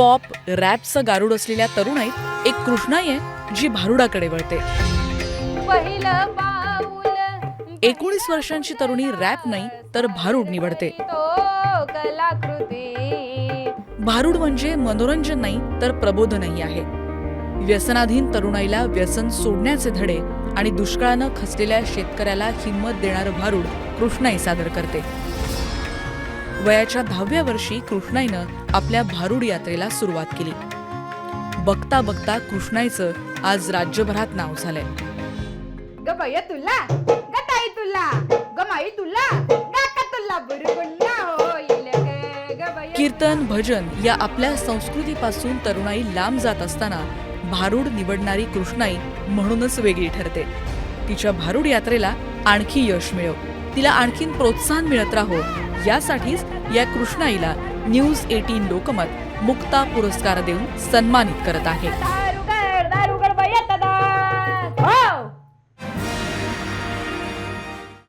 Pop रॅपचं गारुड असलेल्या तरुणाईत एक कृष्णाई आहे जी भारुडाकडे वळते. एकोणीस वर्षांची तरुणी रॅप नाही तर भारूड निवडते. भारूड म्हणजे मनोरंजन नाही तर प्रबोधनही आहे. व्यसनाधीन तरुणाईला व्यसन सोडण्याचे धडे आणि दुष्काळानं खचलेल्या शेतकऱ्याला हिंमत देणारं भारूड कृष्णाई सादर करते. वयाच्या दहाव्या वर्षी कृष्णाईनं आपल्या भारूड यात्रेला सुरुवात केली. बघता बघता कृष्णाईचं आज राज्यभरात नाव झालंय. ग बाय तुला. ग ताई तुला. ग माई तुला. काका तुला बुरगुंडा होईल ग ग बाय कीर्तन भजन या आपल्या संस्कृतीपासून तरुणाई लांब जात असताना भारूड निवडणारी कृष्णाई म्हणूनच वेगळी ठरते. तिच्या भारूड यात्रेला आणखी यश मिळव तिला आणखीन प्रोत्साहन मिळत राहो. यासाठीच या कृष्णाईला न्यूज एटीन लोकमत मुक्ता पुरस्कार देऊन सन्मानित करत आहे.